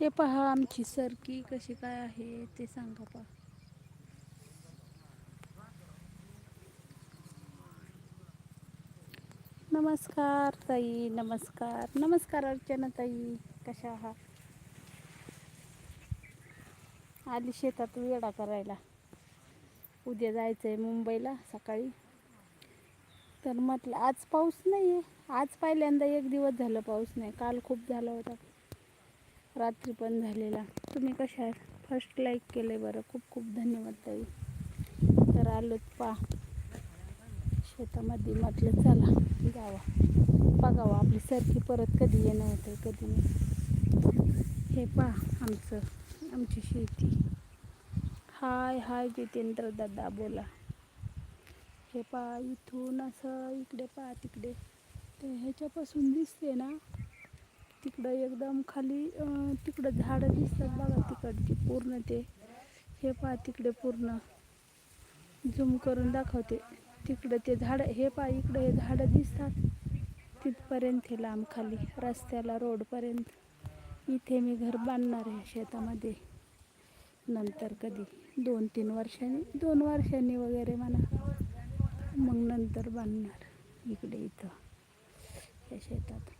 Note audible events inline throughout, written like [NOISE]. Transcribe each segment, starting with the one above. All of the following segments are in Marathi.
हे पहा आमची सरकी कशी काय आहे ते सांगा पहा. नमस्कार ताई नमस्कार. नमस्कार अर्चना ताई कशा आहात? आली शेतात वेडा करायला. उद्या जायचं आहे मुंबईला सकाळी. तर म्हटलं आज पाऊस नाही आहे आज पहिल्यांदा एक दिवस झालं पाऊस नाही. काल खूप झाला होता. रात्री पण झालेला. तुम्ही कशा आहात? फर्स्ट लाईक केलं बरं. खूप खूप धन्यवाद ताई. तर आलोत पा शेतामध्ये म्हटलं चला जावा. बघावा आपली सरकी परत कधी येणं होतं कधी नाही. हे पा आमचं आमची शेती. हाय हाय जितेंद्र दादा बोला. हे पा इथून असं इकडे पा तिकडे. ते ह्याच्यापासून दिसते ना तिकडं एकदम खाली तिकडं झाडं दिसतात बघा तिकडची पूर्ण ते. हे पहा तिकडे पूर्ण. झूम करून दाखवते. तिकडं ते झाडं हे पहा इकडं हे झाडं दिसतात. तिथपर्यंत हे लांब खाली रस्त्याला रोडपर्यंत. इथे मी घर बांधणार आहे शेतामध्ये. नंतर कधी? दोन तीन वर्षांनी दोन वर्षांनी वगैरे म्हणा. मग नंतर बांधणार इकडे इथं या शेतात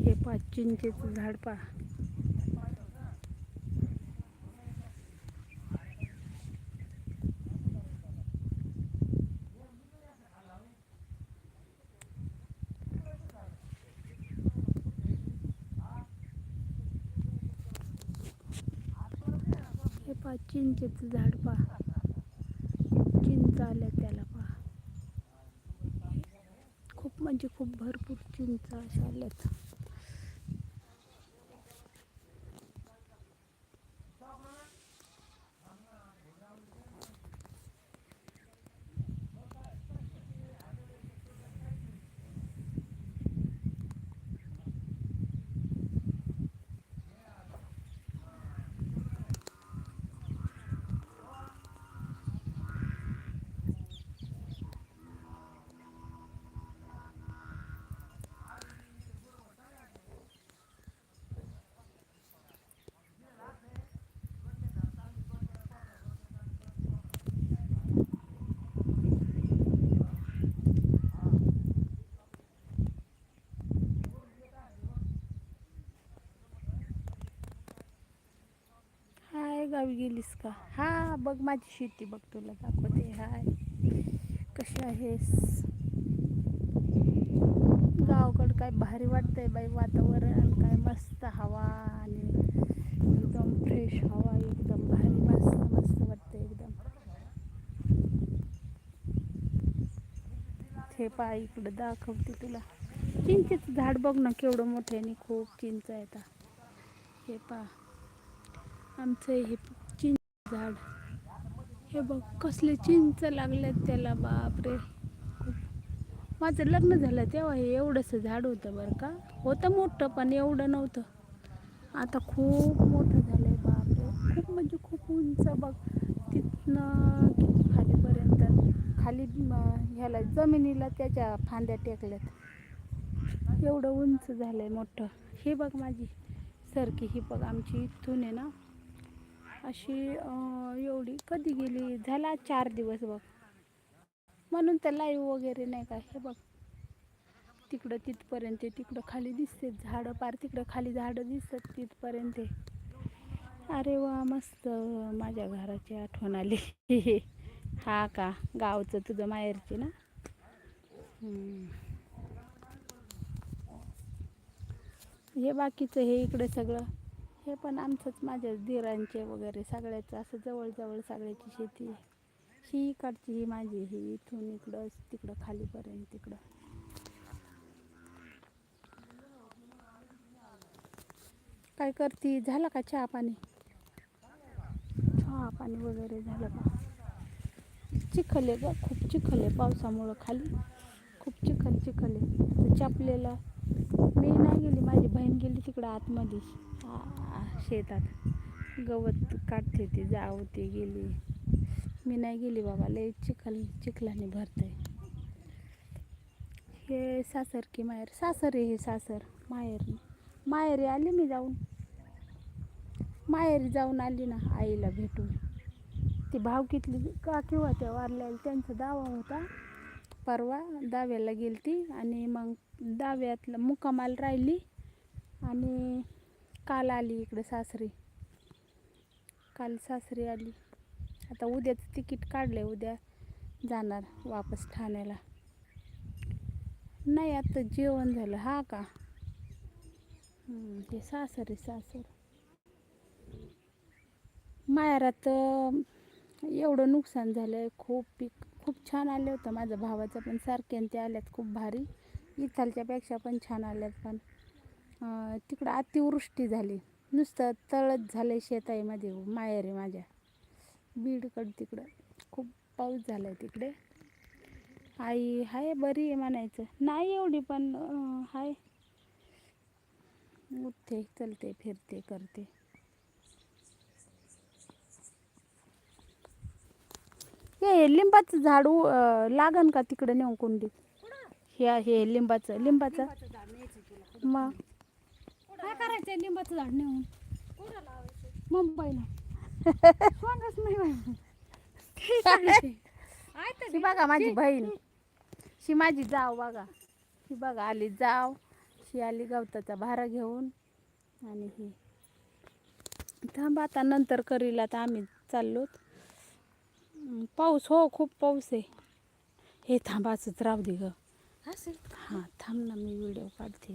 हे पा चिंचेचं झाड पहा. हे पा चिंचेचं झाड पहा. चिंच आल्या त्याला पहा. खूप म्हणजे खूप भरपूर चिंच अशा आल्यात. का? हा बघ माझी शेती बघ तुला दाखवते. हाय. कशी आहेस? गावाकडं काय भारी वाटतंय बाई वातावरण. काय मस्त हवा आणि एकदम फ्रेश हवा एकदम भारी मस्त मस्त वाटतंय एकदम. हे पा इकडं दाखवते तुला. चिंचेचं झाड बघ ना केवढं मोठं आहे आणि खूप चिंच आहे आता. हे पा आमचं हे झाड. हे बघ कसले चिंच लागलेत त्याला बापरे. खूप माझं लग्न झालं तेव्हा हे एवढंसं झाड होतं बरं का. होतं मोठं पण एवढं नव्हतं. आता खूप मोठं झालं आहे बापरे. खूप म्हणजे खूप उंच बघ. तिथनं किती खालीपर्यंत? खाली ह्याला जमिनीला त्याच्या फांद्या टेकल्यात. एवढं उंच झालं आहे मोठं. हे बघ माझी सरकी ही बघ आमची इथून आहे ना. अशी एवढी कधी गेली? झाला चार दिवस बघ. म्हणून तर लाईव्ह वगैरे नाही का हे बघ. तिकडं तिथपर्यंत तिकडं खाली दिसते झाडं पार तिकडं खाली झाडं दिसतात तिथपर्यंत. अरे वा मस्त. माझ्या घराची आठवण आली. [LAUGHS] हा का? गावचं तुझं माहेरची ना? हे बाकीचं हे इकडे सगळं. हे पण आमचंच माझ्या धीरांचे वगैरे सगळ्याचं असं जवळजवळ सगळ्याची शेती आहे. ही इकडची ही माझी ही इथून इकडं तिकडं खालीपर्यंत तिकडं. काय करती? झालं का चहा पाणी? चहा पाणी वगैरे झालं का? चिखल आहे ग खूप चिखल आहे पावसामुळं खाली. खूप चिखल चिखल आहे. मी नाही गेली माझी बहीण गेली तिकडं आतमध्ये. शेतात. गवत काढते ती जावते गेली. मी नाही गेली बाबा लय चिखल चिखलाने भरते हे सासर की माहेर? सासर आहे हे सासर माहेर. माहेरी आली मी जाऊन. माहेरी जाऊन आली ना आईला भेटून. ती भाव किती का किंवा त्या वारल्याला त्यांचा दावा होता. परवा दाव्याला गेली ती आणि मग दाव्यातलं मुक्कामाल राहिली आणि काल आली इकडे सासरी. काल सासरी आली. आता उद्याचं तिकीट काढलंय उद्या जाणार वापस ठाण्याला. नाही आता जेवण झालं. हा का? ते सासर सासर. माहेरात एवढं नुकसान झालं खूप पीक खूप छान आलं होतं. माझ्या भावाचं पण सारखे ते आल्यात खूप भारी. इथालच्यापेक्षा पण छान आल्यात पण. तिकडं अतिवृष्टी झाली. नुसतं तळच झालं शेताईमध्ये माहेरी माझ्या. बीडकडं तिकडं खूप पाऊस झाला आहे तिकडे. आई हाय बरी आहे म्हणायचं. नाही एवढी पण हाय. उठते चलते फिरते करते. हे लिंबाचं झाड लागन का तिकडे नेऊन कुंडीत? हे हे लिंबाचं लिंबाचं. मग? काय करायचंय लिंबाचं झाड नेऊन? मुंबईला. [LAUGHS] सांगच नाही. ही [LAUGHS] बघा माझी बहीण. शी माझी जाव बघा. ही बघा आली जाव. शी आली गवताचा भारा घेऊन. आणि ही. थांब आता नंतर करील आता आम्ही चाललोत पाऊस हो खूप पाऊस आहे. हे थांब असंच राहू दे ग. हां थांब ना मी व्हिडिओ काढते.